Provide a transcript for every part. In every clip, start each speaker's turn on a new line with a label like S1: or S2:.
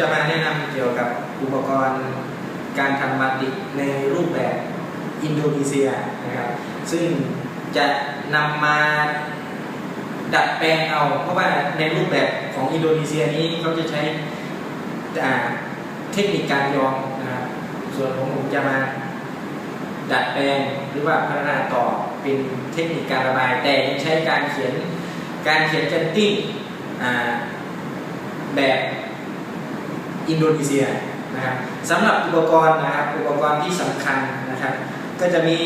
S1: จะมาแนะนำเกี่ยวกับอุปกรณ์การทำบาติในรูปแบบอินโดนีเซียนะครับ ซึ่งจะนำมาดัดแปลงเอา เพราะว่าในรูปแบบของอินโดนีเซียนี้เขาจะใช้เทคนิคการย้อมนะครับ ส่วนของผมจะมาดัดแปลงหรือว่าพัฒนาต่อเป็นเทคนิคการระบาย แต่ยังใช้การเขียนการเขียนจันติ้งอ่แบบ อินโดนีเซียนะครับสำหรับอุปกรณ์นะครับอุปกรณ์ที่สำคัญนะครับ ก็จะมี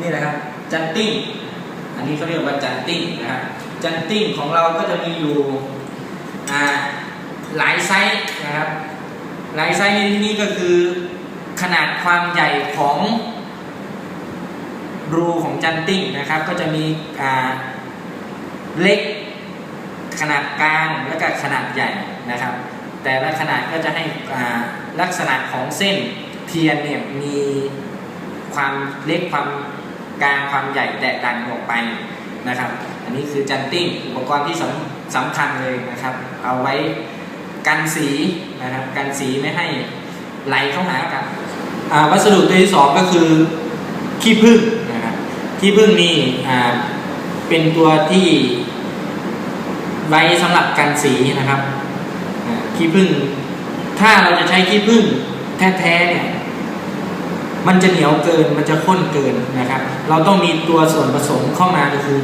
S1: นี่นะครับจันติ้งอันนี้เขาเรียกว่าจันติ้งนะครับจันติ้งของเราก็จะมีอยู่หลายไซส์นะครับหลายไซส์ในที่นี้ก็คือขนาดความใหญ่ของรูของจันติ้งนะครับ ก็จะมีเล็กขนาดกลางและก็ขนาดใหญ่นะครับ แต่ละขนาดก็จะให้ลักษณะของเส้นเทียนเนี่ยมีความเล็กความกลางความใหญ่แตกต่างออกไปนะครับ อันนี้คือจันติ้งอุปกรณ์ที่สำสำคัญเลยนะครับ เอาไว้กันสีนะครับกันสีไม่ให้ไหลเข้าหากันวัสดุตัวที่สองก็คือขี้ผึ้งนะครับขี้ผึ้งนี่เป็นตัวที่ไว้สำหรับกันสีนะครับ ขี้ผึ้งถ้าเราจะใช้ขี้ผึ้งแท้ๆเนี่ยมันจะเหนียวเกินมันจะข้นเกินนะครับ เราต้องมีตัวส่วนผสมเข้ามาก็คือ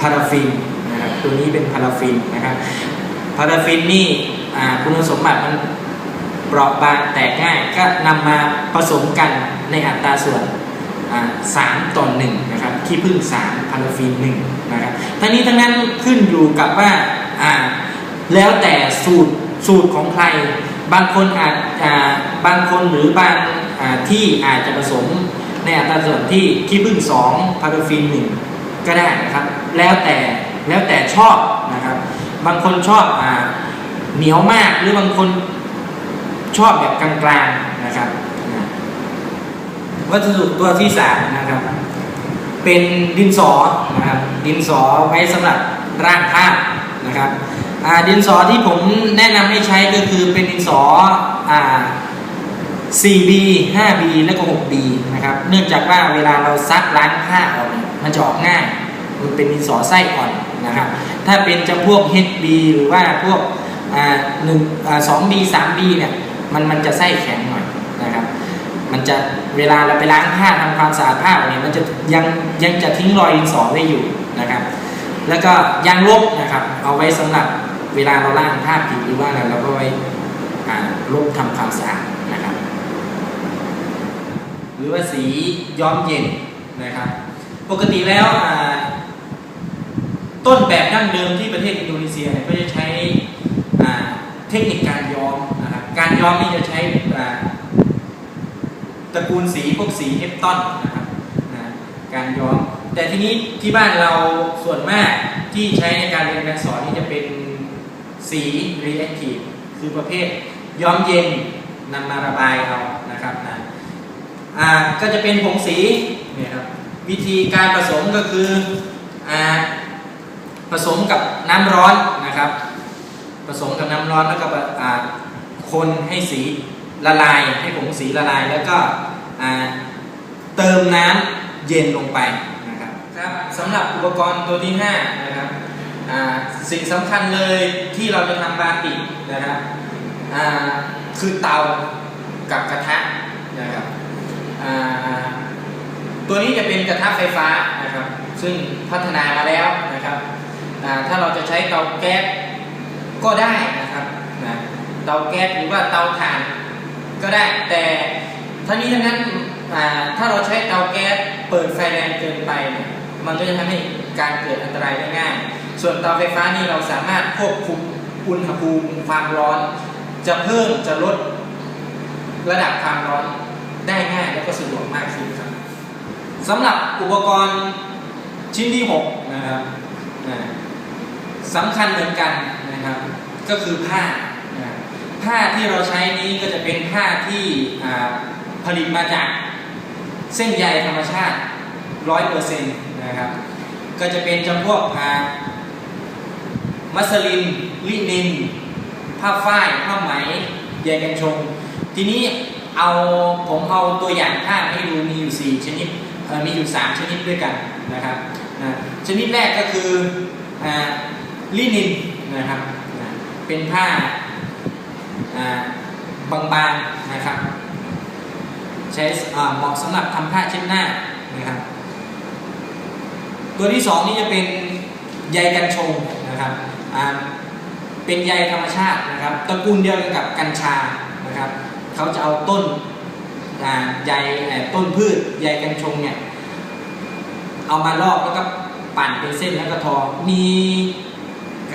S1: พาราฟินนะครับตัวนี้เป็นพาราฟินนะครับพาราฟินนี่อ่าคุณสมบัติมันเปราะบางแตกง่ายก็นำมาผสมกันในอัตราส่วนอ่าสามต่อหนึ่งนะครับขี้ผึ้งสามพาราฟินหนึ่งนะครับทั้งนี้ทั้งนั้นขึ้นอยู่กับว่าอ่าแล้วแต่สูตร สูตรของใคร บางคนอาจบางคนหรือบางาที่อาจจะผสมในอัตราส่วนที่ขี้ผึ้งสองพาราฟินหนึ่งก็ได้นะครับ แล้วแต่แล้วแต่ชอบนะครับ บางคนชอบอเหนียวมากหรือบางคนชอบแบบกลางๆนะครับ วัสดุตัวที่สามนะครับ เป็นดินสอนะครับดินสอไว้สำหรับร่างภาพนะครับ ดินสอที่ผมแนะนำให้ใช้ก็คือเป็นดินสออ่า 4B 5B แล้วก็ 6B นะครับ เนื่องจากว่าเวลาเราซักล้างผ้าออกเนี่ยมันจะออกง่าย มันเป็นดินสอไส้อ่อนนะครับ ถ้าเป็นจำพวก HB หรือว่าพวกอ่าหนึ่งอ่า 2B 3B เนี่ยมันมันจะไส้แข็งหน่อยนะครับ มันจะเวลาเราไปล้างผ้าทำความสะอาดผ้าเนี่ยมันจะยังยังจะทิ้งรอยดินสอไว้อยู่นะครับ แล้วก็ยางลบนะครับ เอาไว้สำหรับ เวลาเราล้างผ้าผิดหรือว่าอะไรเราก็ไว้ลบทำความสะอาดนะครับ หรือว่าสีย้อมเย็นนะครับ ปกติแล้วต้นแบบดั้งเดิมที่ประเทศอินโดนีเซียเนี่ยก็จะใช้เทคนิคการย้อมนะครับการย้อมนี่จะใช้ตระกูลสีพวกสีเอฟตันนะครับนะการย้อม แต่ทีนี้ที่บ้านเราส่วนมากที่ใช้ในการเรียนการสอนนี่จะเป็น สีรีแอคทีฟคือประเภทย้อมเย็นนำมาระบายเอานะครับนะอ่าก็จะเป็นผงสีเนี่ยครับวิธีการผสมก็คืออ่าผสมกับน้ำร้อนนะครับ ผสมกับน้ำร้อนแล้วก็อ่าคนให้สีละลายให้ผงสีละลายแล้วก็อ่าเติมน้ำเย็นลงไปนะครับครับสำหรับอุปกรณ์ตัวที่5นะครับ สิ่งสำคัญเลยที่เราจะทำบาตินะครับคือเตากับกระทะนะครับตัวนี้จะเป็นกระทะไฟฟ้านะครับ ซึ่งพัฒนามาแล้วนะครับถ้าเราจะใช้เตาแก๊สก็ได้นะครับนะเตาแก๊สหรือว่าเตาถ่านก็ได้แต่ทั้งนี้ทั้งนั้นถ้าเราใช้เตาแก๊สเปิดไฟแรงเกินไป มันก็จะทำให้การเกิดอันตรายได้ง่าย ส่วนเตาไฟฟ้านี่เราสามารถควบคุมอุณหภูมิความร้อน จะเพิ่มจะลดระดับความร้อนได้ง่ายและก็สะดวกมากขึ้นครับสำหรับอุปกรณ์ชิ้นที่ 6 นะครับสำคัญเหมือนกันนะครับ ก็คือผ้า ผ้าที่เราใช้นี้ก็จะเป็นผ้าที่ผลิตมาจากเส้นใยธรรมชาติ 100%นะครับ ก็จะเป็นจำพวกอ่า มัสลินลินิน ผ้าฝ้าย ผ้าไหมใยกันชง ทีนี้เอาผมเอาตัวอย่างผ้ามให้ดูมีอยู่ 4 ชนิดมีอยู่ 3 ชนิดด้วยกันนะครับชนิดแรกก็คืออลินินนะครับเป็นผ้าบางๆนะครับ ใช้เหมาะสำหรับทำผ้าเช็ดหน้านะครับ ตัวที่สองนี่จะเป็นใยกันชงนะครับ เป็นใยธรรมชาตินะครับตระกูลเดียวกันกับกัญชานะครับเขาจะเอาต้นใยต้นพืชใยกันชงเนี่ยเอามาลอกแล้วก็ปั่นเป็นเส้นแล้วก็ทอ มี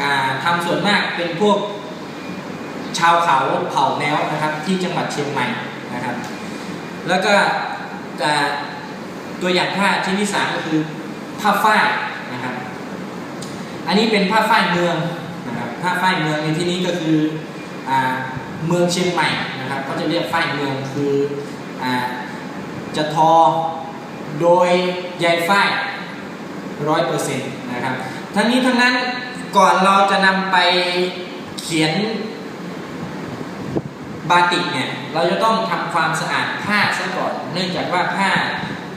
S1: อ่าทำส่วนมากเป็นพวกชาวเขาเผ่าแมวนะครับที่จังหวัดเชียงใหม่นะครับ แล้วก็ตัวอย่างผ้าชิ้นที่สามก็คือผ้าฝ้ายนะครับ อันนี้เป็นผ้าฝ้ายเมืองนะครับผ้าฝ้ายเมืองในที่นี้ก็คืออเมืองเชียงใหม่นะครับเขาจะเรียกฝ้ายเมืองคืออจะทอโดยใยฝ้ายร้อยเปอร์เซ็นต์นะครับ ทั้งนี้ทั้งนั้นก่อนเราจะนำไปเขียนบาติกเนี่ยเราจะต้องทำความสะอาดผ้าซะก่อน เนื่องจากว่าผ้า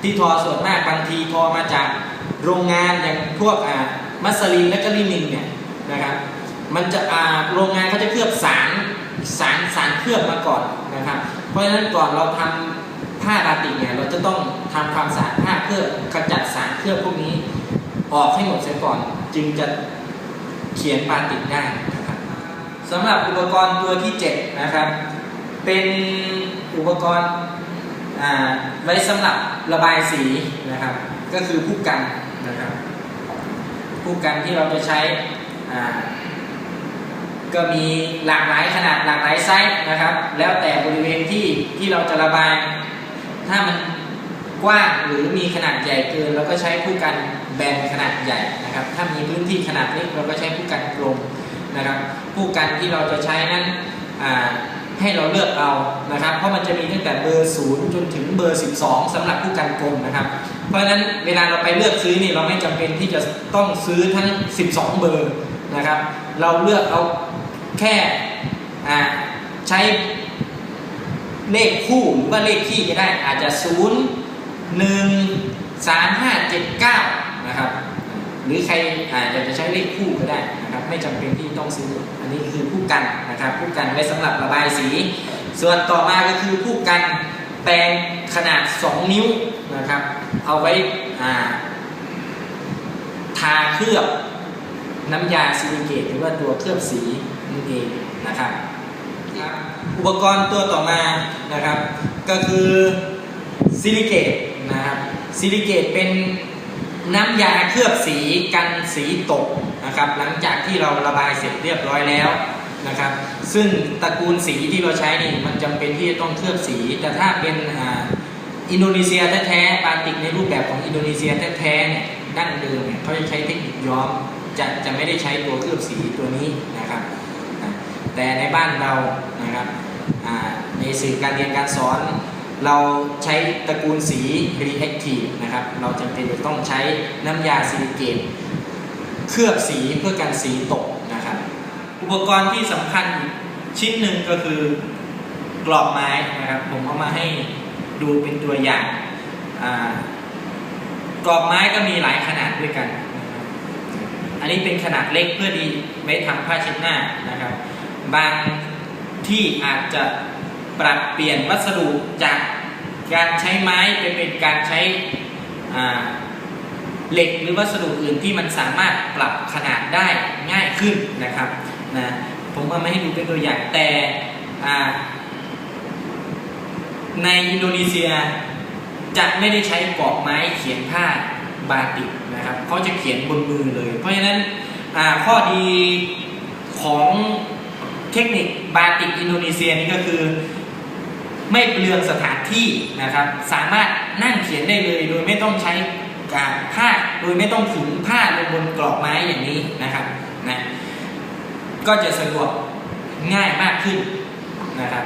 S1: ที่ทอส่วนมากบางทีทอมาจากโรงงานอย่างพวกอ่า มัสลินและกลินินเนี่ยนะครับมันจะโรงงานเขาจะเคลือบสารสารสารเคลือบมาก่อนนะครับ เพราะฉะนั้นก่อนเราทำผ้าบาติกเนี่ยเราจะต้องทำความสะอาดผ้าเพื่อขจัดสารเคลือบพวกนี้ ออกให้หมดเสียก่อน จึงจะเขียนบาติกได้นะครับสำหรับอุปกรณ์ตัวที่7นะครับ เป็นอุปกรณ์อ่าไว้สำหรับระบายสีนะครับ ก็คือผู้กันนะครับ ผู้กันที่เราจะใช้ก็มีหลากหลายขนาดหลากหลายไซส์นะครับ แล้วแต่บริเวณที่ที่เราจะระบาย ถ้ามันกว้างหรือมีขนาดใหญ่เกินเราก็ใช้ผู้กันแบนขนาดใหญ่นะครับ ถ้ามีพื้นที่ขนาดเล็กเราก็ใช้ผู้กันกลมนะครับผู้กันที่เราจะใช้นั้นอ่า ให้เราเลือกเอานะครับ เพราะมันจะมีตั้งแต่เบอร์ 0 จนถึงเบอร์ 12สำหรับผู้กันกลมนะครับ เพราะฉะนั้นเวลาเราไปเลือกซื้อนี่เราไม่จำเป็นที่จะต้องซื้อทั้ง 12 เบอร์นะครับ เราเลือกเอาแค่ใช้เลขคู่หรือว่าเลขคี่ก็ได้อาจจะ 0 1 3 5 7 9นะครับ หรือใครอาจจะใช้เลขคู่ก็ได้นะครับไม่จำเป็นที่ต้องซื้อ อันนี้คือผู้กันนะครับผู้กันไว้สำหรับระบายสี ส่วนต่อมาก็คือผู้กันแปรงขนาด 2 นิ้วนะครับ เอาไว้าทาเคลือบน้ำยาซิลิเกตหรือว่าตัวเคลือบสีนั่นเองนะครับครับอุปกรณ์ตัวต่อมานะครับ ก็คือซิลิเกตนะครับซิลิเกตเป็น น้ำยาเคลือบสีกันสีตกนะครับหลังจากที่เราระบายเสร็จเรียบร้อยแล้วนะครับ ซึ่งตระกูลสีที่เราใช้นี่มันจำเป็นที่จะต้องเคลือบสี แต่ถ้าเป็นอินโดนีเซียแท้ๆบาติกในรูปแบบของอินโดนีเซียแท้ๆเนี่ยดั้งเดิมเนี่ยเขาจะใช้เทคนิคย้อมจะจะไม่ได้ใช้ตัวเคลือบสีตัวนี้นะครับ แต่ในบ้านเรานะครับในสื่อการเรียนการสอน เราใช้ตระกูลสี reactive นะครับ เราจำเป็นจะต้องใช้น้ำยาซิลิเกตเคลือบสีเพื่อกันสีตกนะครับ อุปกรณ์ที่สำคัญชิ้นหนึ่งก็คือกรอบไม้นะครับ ผมเอามาให้ดูเป็นตัวอย่างกรอบไม้ก็มีหลายขนาดด้วยกัน อันนี้เป็นขนาดเล็กเพื่อดีไว้ทำผ้าเช็ดหน้านะครับ บางที่อาจจะ ปรับเปลี่ยนวัสดุจากการใช้ไม้ไปเป็นการใช้เหล็กหรือวัสดุอื่นที่มันสามารถปรับขนาดได้ง่ายขึ้นนะครับนะผมเอามาให้ดูเป็นตัวอย่างแต่ในอินโดนีเซียจะไม่ได้ใช้กรอบไม้เขียนผ้าบาติกนะครับเขาจะเขียนบนมือเลย เพราะฉะนั้นข้อดีของเทคนิคบาติกอินโดนีเซียนี่ก็คือ ไม่เปลืองสถานที่นะครับ สามารถนั่งเขียนได้เลยโดยไม่ต้องใช้กาผ้าโดยไม่ต้องขึงผ้าลงบนกรอบไม้อย่างนี้นะครับนะก็จะสะดวกง่ายมากขึ้นนะครับ